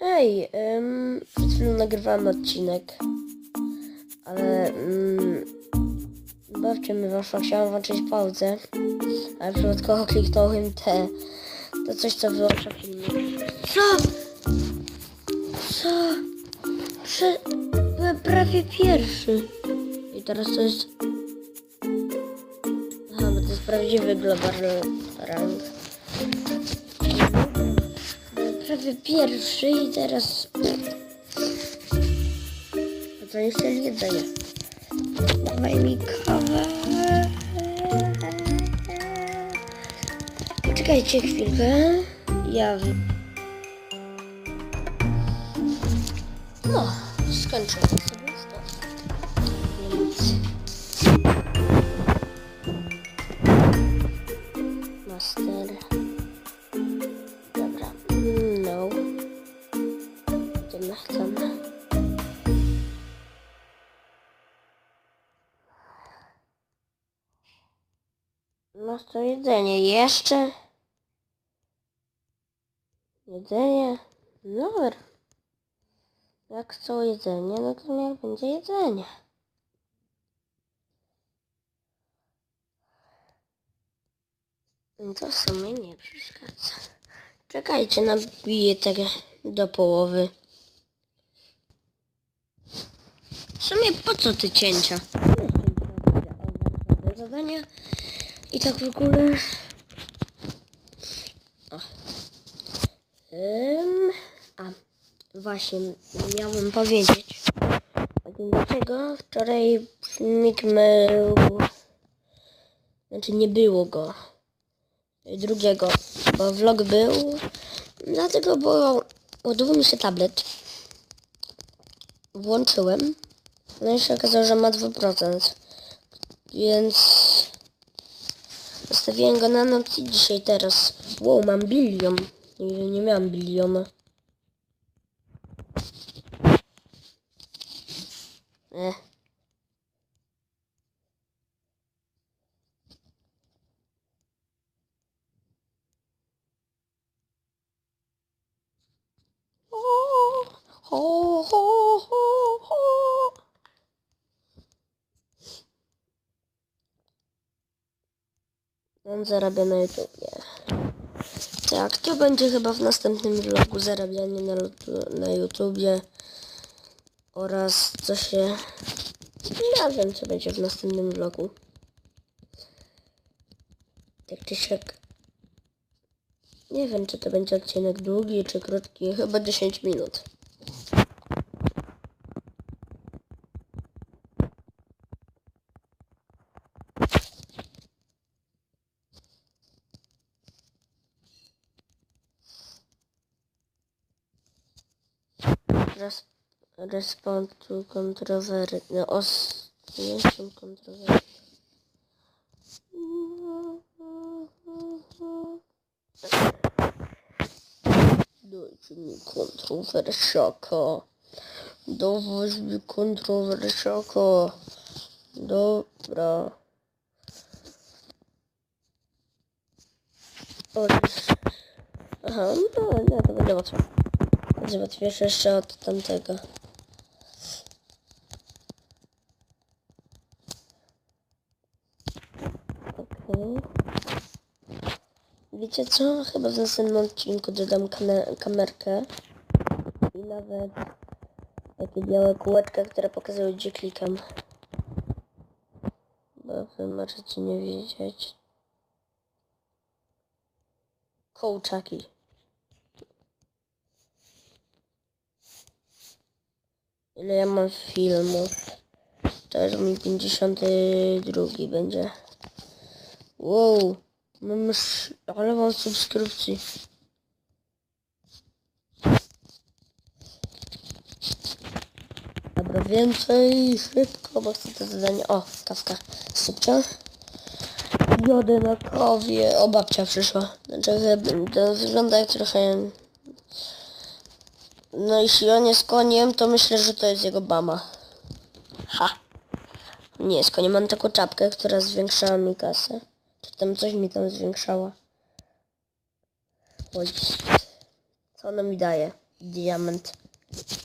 Hej, ym, przed chwilą nagrywałem odcinek, ale um, bawcie mi waszła, chciałam włączyć pauzę, ale przypadkowo kliknąłem te, to coś co wyłącza filmik. Co? Co? Prze... Byłem prawie pierwszy. I teraz to jest... Aha, bo to jest prawdziwy global rank. Prawie pierwszy i teraz... A to nie chcę jedzenia. Dawaj mi kawę. Poczekajcie chwilkę. Ja... No, skończyłem No to jedzenie. Jeszcze? Jedzenie? Dobra. Jak chcą jedzenie, no to niech będzie jedzenie. To w sumie nie przeszkadza. Czekajcie, nabiję tak do połowy. W sumie po co ty cięcia? Zadania. I tak w ogóle... Ym, a, właśnie, miałem powiedzieć. Dlaczego wczoraj filmik. Znaczy nie było go. Drugiego, bo vlog był. Dlatego, bo ładował mi się tablet. Włączyłem. No i się okazało, że ma 2%. Więc... Zostawiłem go na noc i dzisiaj teraz. Wow, mam bilion. Nie miałam biliona. Eh. Zarabia na YouTubie. Tak, to będzie chyba w następnym vlogu zarabianie na, na YouTubie oraz co się... Nie wiem, co będzie w następnym vlogu. Tak czy siak... Nie wiem, czy to będzie odcinek długi, czy krótki. Chyba 10 minut. Res, respond to controversy. No, os... Nie są kontrowersje. Dajcie mi kontrowersiaka. Dowoź mi kontrowersiaka. Dobra. Aha, no nie, to będzie łatwe. Łatwiejsze jeszcze od tamtego. Okej. Wiecie co? Chyba w następnym odcinku dodam kamerkę. I nawet takie białe kółeczka, które pokazują gdzie klikam. Bo wy możecie nie wiedzieć. Kołczaki. Ile ja mam filmów? To jest mój 52 będzie. Wow, mam już, mam subskrypcji. Dobra, więcej, szybko, bo chcę to zadanie. O, kawka, sypcia. Jodę na kawie. O, babcia przyszła. Znaczy, to wygląda jak trochę... No, jeśli on jest koniem, to myślę, że to jest jego mama. Ha! Nie jest koniem, mam taką czapkę, która zwiększała mi kasę. Czy tam coś mi tam zwiększała? Co ona mi daje? Diament.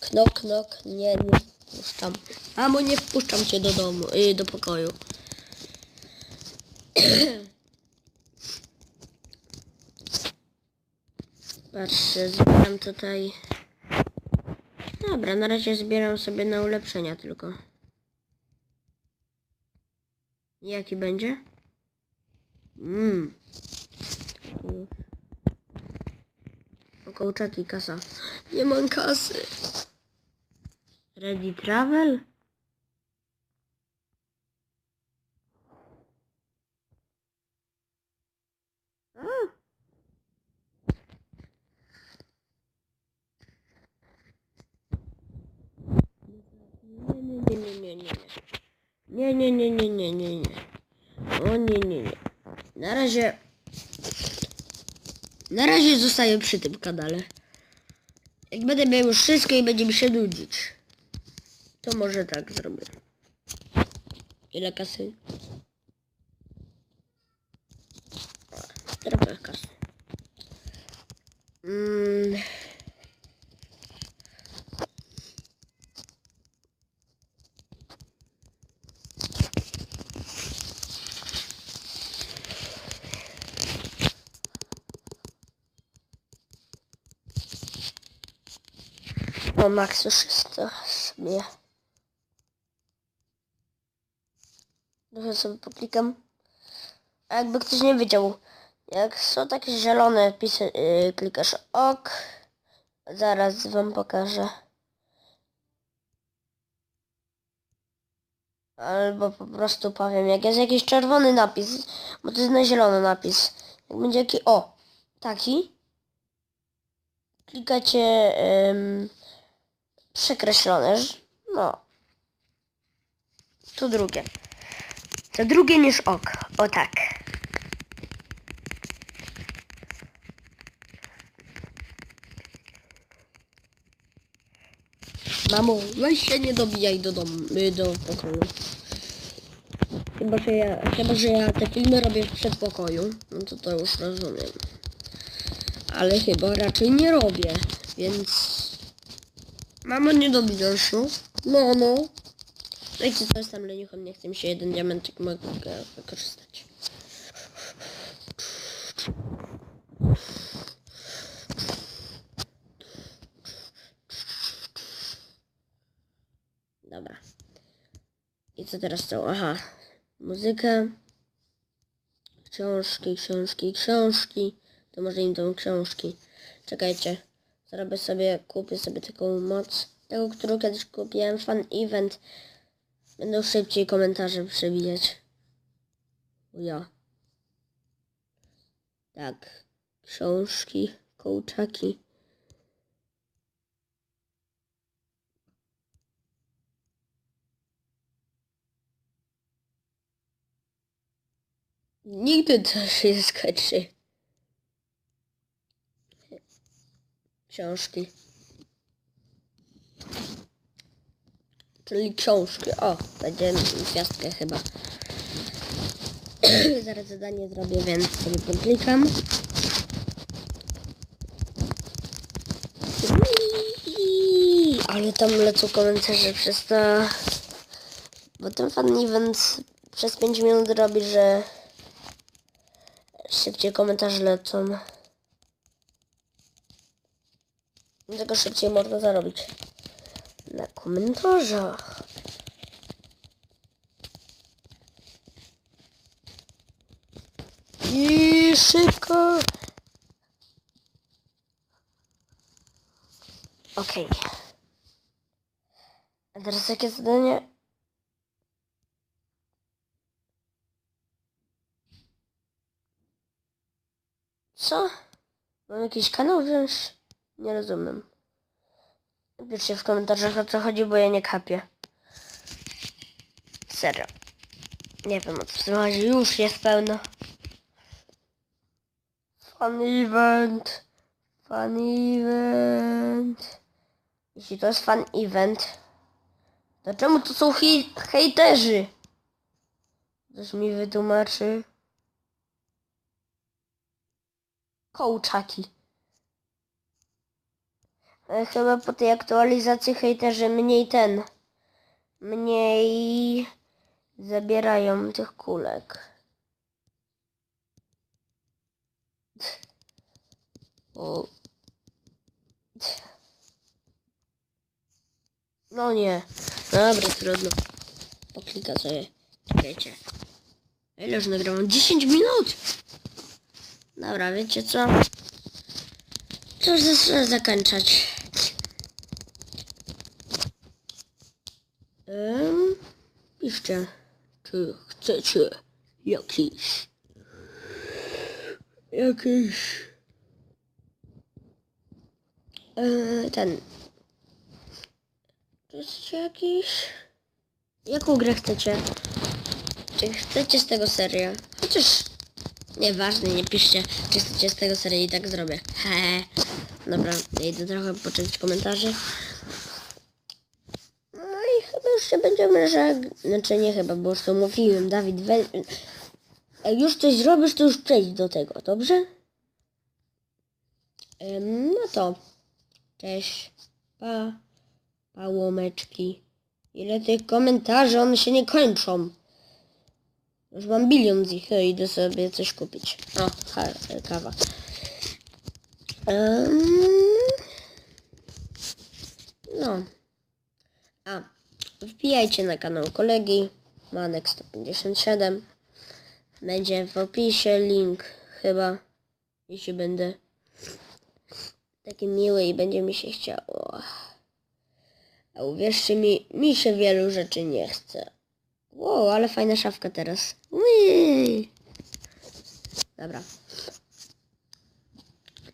Knok, knok. Nie, nie wpuszczam. Amo, nie wpuszczam cię do domu, y, do pokoju. Patrzcie, zbieram tutaj... Dobra, na razie zbieram sobie na ulepszenia tylko. Jaki będzie? Mmm. Kasa. Nie mam kasy. Ready travel? A. Nie, nie, nie, nie, nie. Nie, nie, nie, nie, nie, nie, nie. O nie, nie, nie. Na razie... Na razie zostaję przy tym kanale. Jak będę miał już wszystko i będzie mi się nudzić, to może tak zrobię. Ile kasy? Trochę kasy. O, Max już jest to sobie. Trochę sobie poklikam. A jakby ktoś nie wiedział, jak są takie zielone pisy, yy, klikasz ok. Zaraz wam pokażę. Albo po prostu powiem, jak jest jakiś czerwony napis, bo to jest na zielono napis. Jak będzie jaki, o, taki. Klikacie ym, przekreślone, no. Tu drugie. To drugie niż ok, o tak. Mamo, weź się nie dobijaj do domu, y, do pokoju. Chyba, że ja, chyba, że ja te filmy robię w przedpokoju, no to to już rozumiem. Ale chyba raczej nie robię, więc... Mamo, nie dobijasz się? No. Wiecie co, jestem leniuchem, nie chcę mi się jeden diamentyk mogę wykorzystać. Dobra. I co teraz to? Aha. Muzyka. Książki, książki, książki. To może im tą książki. Czekajcie. Zrobię sobie, kupię sobie taką moc. Taką, którą kiedyś kupiłem. Fan event. Będą szybciej komentarze przewijać. Ja. Tak. Książki, kołczaki. Nigdy to się skończy. Książki. Czyli książki. O, będzie gwiazdkę chyba. Zaraz zadanie zrobię, więc sobie podklikam. Ale tam lecą komentarze przez to... Bo ten fan event przez 5 minut robi, że szybciej komentarze lecą. Dlatego szybciej można zarobić. Na komentarzach. I szybko. Okej. A teraz jakie zadanie? Co? Mam jakiś kanał wziąć? Nie rozumiem. Napiszcie w komentarzach o co chodzi, bo ja nie kapię. Serio. Nie wiem o co chodzi. Już jest pełno. Fun event. Fun event. Jeśli to jest fun event, to czemu to są hej hejterzy? Ktoś mi wytłumaczy. Kołczaki. E, Chyba po tej aktualizacji hejterzy mniej ten. Mniej zabierają tych kulek. O. No nie. Dobra, trudno. Poklika sobie. Wiecie. Ile już nagrałem? 10 minut! Dobra, wiecie co? To już zaczyna zakończać. Um, piszcie, czy chcecie jakiś jakiś e, ten chcecie jakiś jaką grę chcecie? Czy chcecie z tego serię? Chociaż Nieważne, nie piszcie, czy chcecie z tego serię i tak zrobię. Hehe. Dobra, idę trochę poczytać komentarzy. Już się będziemy żegnać. Znaczy nie chyba, bo już to mówiłem. Dawid, we... Jak już coś zrobisz, to już przejdź do tego, dobrze? No to. Cześć. Pa. Pa łomeczki. Ile tych komentarzy, one się nie kończą. Już mam bilion z ich, idę sobie coś kupić. O, kawa. No. A, wbijajcie na kanał kolegi, Manek 157. Będzie w opisie link chyba, jeśli będę taki miły i będzie mi się chciało. A uwierzcie mi, mi się wielu rzeczy nie chce. Wow, ale fajna szafka teraz. Ui. Dobra.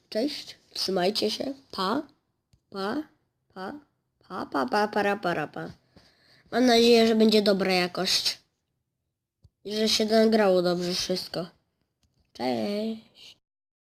Cześć, trzymajcie się. Pa, pa, pa, pa, pa, pa, para, para, pa. Mam nadzieję, że będzie dobra jakość. I że się nagrało dobrze wszystko. Cześć.